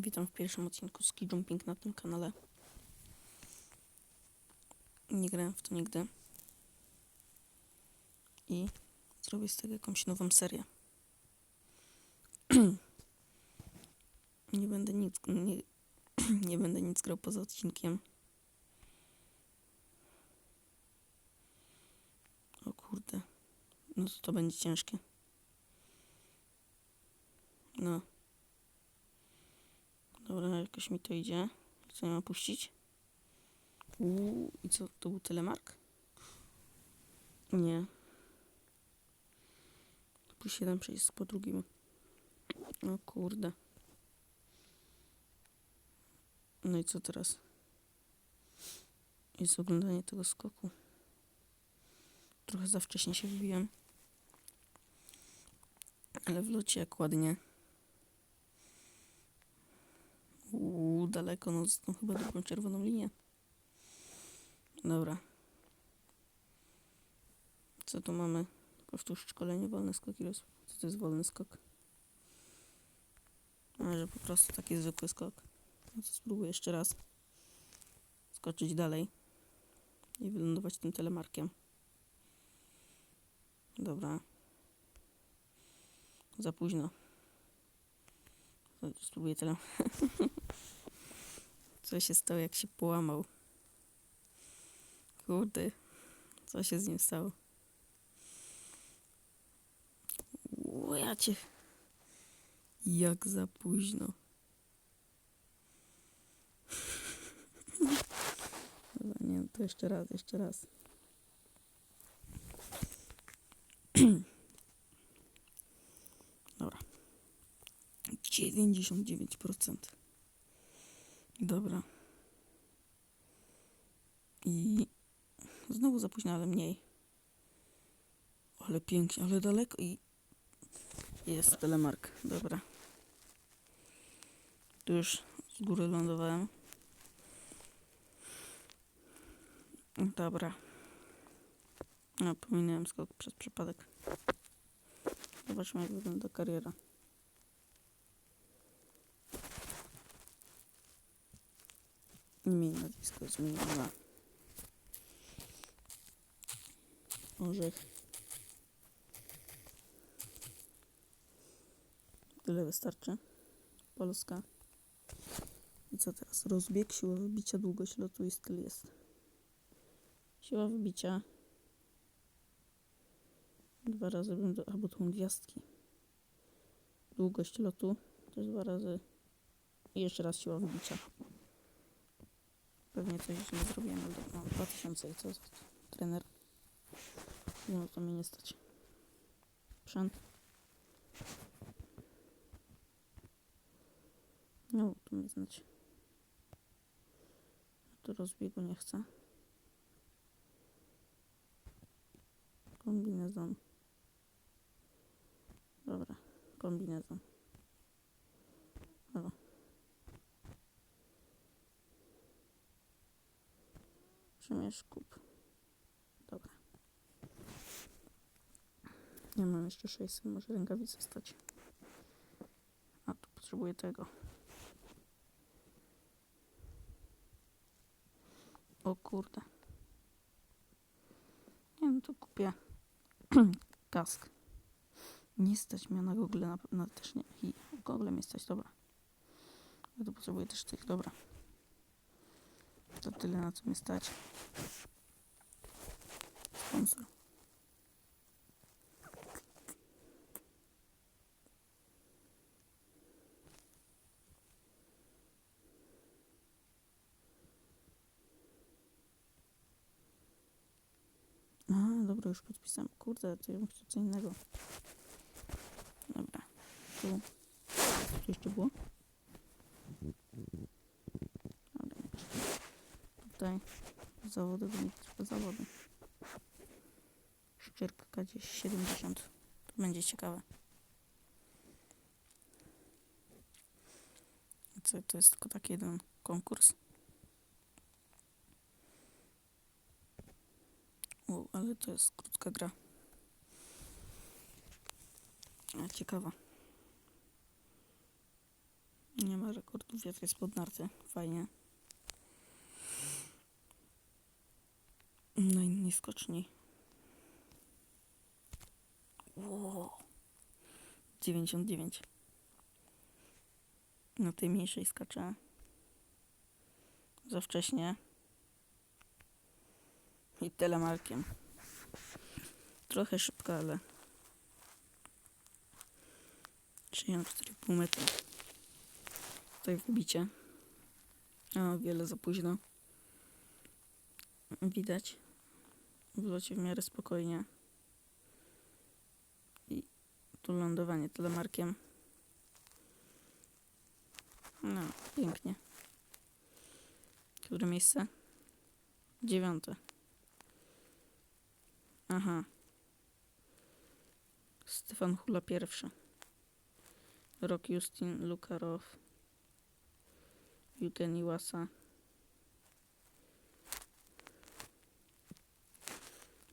Witam w pierwszym odcinku Ski Jumping na tym kanale. Nie grałem w to nigdy. I zrobię z tego jakąś nową serię. nie będę nic, nie, nie będę nic grał poza odcinkiem. O kurde. No to to będzie ciężkie. No. Dobra, jakoś mi to idzie. Co mam puścić? Uuu, i co, to był telemark? Nie. Plus jeden przejść po drugim. O kurde. No i co teraz? Jest oglądanie tego skoku. Trochę za wcześnie się wbiłem. Ale w locie jak ładnie. Uuu, daleko, no tą chyba drugą czerwoną linię. Dobra. Co tu mamy? Powtórz szkolenie, wolny skok i roz... Co to jest wolny skok? A, po prostu taki zwykły skok. No to spróbuję jeszcze raz. Skoczyć dalej. I wylądować tym telemarkiem. Dobra. Za późno. Spróbuję tyle. Co się stało, jak się połamał? Kurde, co się z nim stało? Cię. Jak za późno. Dobra, nie, to jeszcze raz, jeszcze raz. Dobra. 99%. Dobra. I znowu za późno, ale mniej. Ale pięknie, ale daleko i jest telemark. Dobra. Tu już z góry lądowałem. Dobra. No, pominąłem skok przez przypadek. Zobaczmy, jak wygląda kariera. Imię i nazwisko zmieniona. Orzech. Tyle wystarczy. Polska. I co teraz? Rozbieg, siła wybicia, długość lotu i styl jest. Siła wybicia. Dwa razy bym do, albo tą gwiazdki. Długość lotu też dwa razy. I jeszcze raz siła wybicia. Pewnie coś źle zrobiłem, ale mam 2000 i co? Trener. No to mnie nie stać. Sprzęt. No, tu mnie znać. To rozbiegu nie chcę. Kombinezon. Dobra, kombinezon. Halo. Przymierz kup. Dobra. Nie mam jeszcze 600, może rękawice stać. A tu potrzebuję tego. O kurde. Nie no to kupię kask. Nie stać mnie na Google, na, też nie. I Google mnie stać, dobra. Ja tu potrzebuję też tych, dobra. To tyle na co mnie stać. Sponsor. A, dobra, już podpisałem. Kurde, to ja bym chciał co innego. Dobra. Tu. Co jeszcze było? Dobra, nie patrzę. Tutaj zawody, wynik trwa zawody. Szczyrka gdzieś 70. To będzie ciekawe. Co, to jest tylko taki jeden konkurs. O, ale to jest krótka gra. A, ciekawa. Nie ma rekordów wiatr jest pod narty. Fajnie. No i nie skoczni. Wow. 99. Na tej mniejszej skaczę. Za wcześnie. I telemarkiem. Trochę szybko, ale... 3,5 metra. Tutaj wbicie. O, wiele za późno. Widać. W locie w miarę spokojnie. I tu lądowanie telemarkiem. No, pięknie. Które miejsce? Dziewiąte. Aha. Stefan Hula pierwszy. Rok Justin Lukarow. Yugen Iwasa.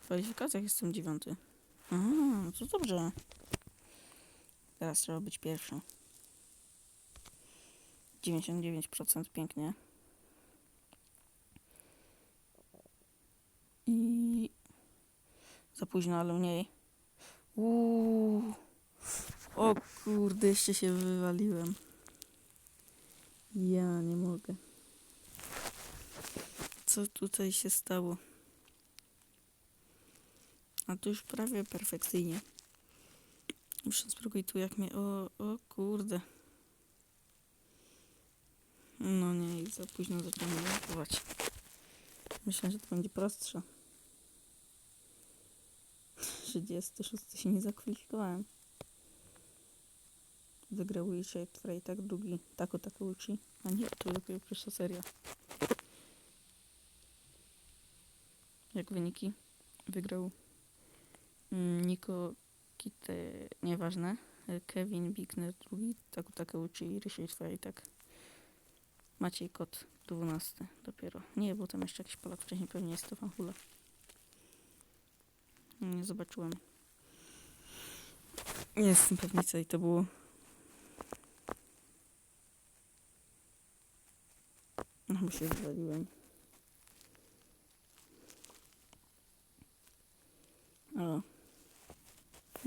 Kwalifikacjach jestem dziewiąty. Aha, no to dobrze. Teraz trzeba być pierwszy. 99% pięknie. I za późno, ale mniej. Uuu. O kurde, jeszcze się wywaliłem. Ja nie mogę. Co tutaj się stało? A to już prawie perfekcyjnie. Muszę spróbować tu jak mnie... O, o kurde. No nie, i za późno zacząłem montować. Myślę, że to będzie prostsze. 36 się nie zakwalifikowałem. Wygrał Wilshire Frey, tak drugi Tako Takeuchi. A nie, to dopiero pierwsza seria. Jak wyniki? Wygrał Niko Kite, nieważne. Kevin Bigner drugi, Taku Takeuchi i Richard Frey, tak. Maciej Kot 12 dopiero. Nie, bo tam jeszcze jakiś Polak wcześniej pewnie jest Stefan Hula. Nie zobaczyłem. Nie jestem pewnica i to było. No bo się zwaliłem.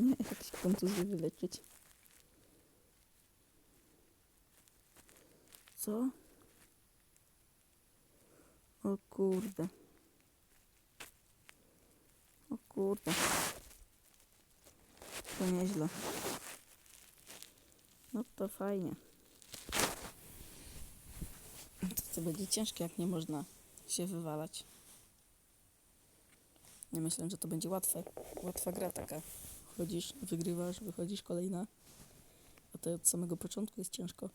Nie, jak się kontuzję wyleczyć. Co? O kurde. O kurde. To nieźle. No to fajnie. To, to będzie ciężkie, jak nie można się wywalać. Nie myślę, że to będzie łatwe. Łatwa gra taka. Chodzisz, wygrywasz, wychodzisz kolejna. A to od samego początku jest ciężko.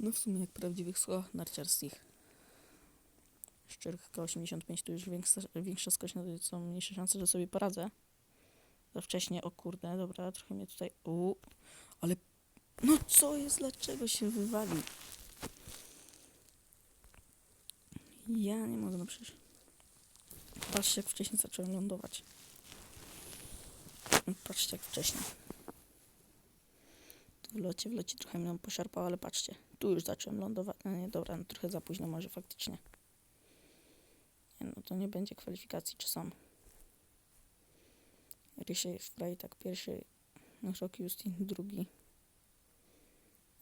No w sumie jak prawdziwych szkołach narciarskich. Szczerych K85 to już większa, większa skość, no to są mniejsze szanse, że sobie poradzę. Za wcześnie, o kurde, dobra, trochę mnie tutaj... U, ale... No co jest, dlaczego się wywali? Ja nie mogę, no przecież... Patrzcie, jak wcześniej zacząłem lądować. Patrzcie, jak wcześniej. Tu w locie, w locie trochę mnie poszarpał, ale patrzcie. Tu już zacząłem lądować. No nie, dobra, no trochę za późno może faktycznie. Nie, no to nie będzie kwalifikacji, czy sam. Rysiej Frey tak pierwszy, Rok Justin drugi.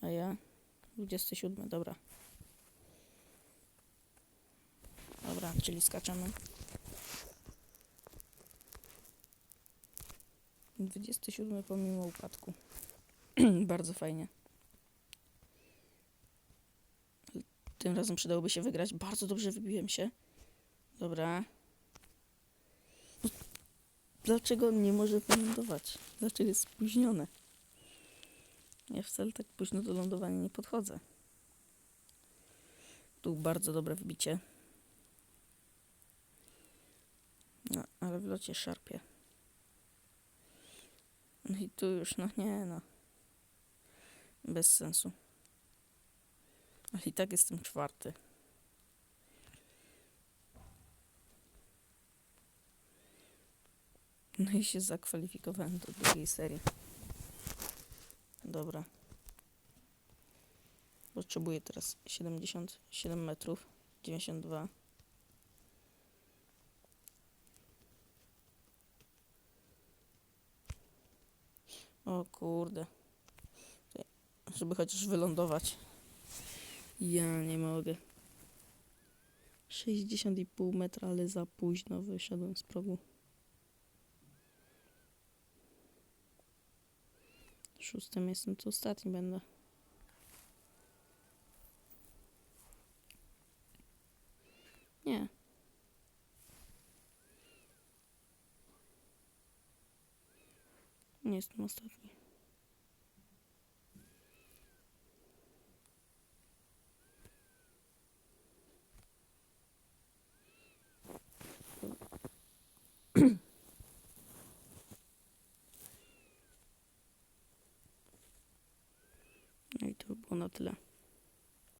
A ja 27, dobra. Dobra, czyli skaczemy. 27 pomimo upadku. Bardzo fajnie. Tym razem przydałoby się wygrać. Bardzo dobrze wybiłem się. Dobra. Dlaczego on nie może wylądować? Dlaczego jest spóźnione? Ja wcale tak późno do lądowania nie podchodzę. Tu bardzo dobre wbicie. No, ale w locie szarpie. No i tu już, no nie no. Bez sensu. Ale i tak jestem czwarty. No i się zakwalifikowałem do drugiej serii. Dobra. Potrzebuję teraz 77 metrów. 92. O kurde. Żeby chociaż wylądować. Ja nie mogę. 60,5 metra, ale za późno wyszedłem z progu. Szóstym jestem, to ostatni będę. Nie. Nie jestem ostatni. No i to by było na tyle.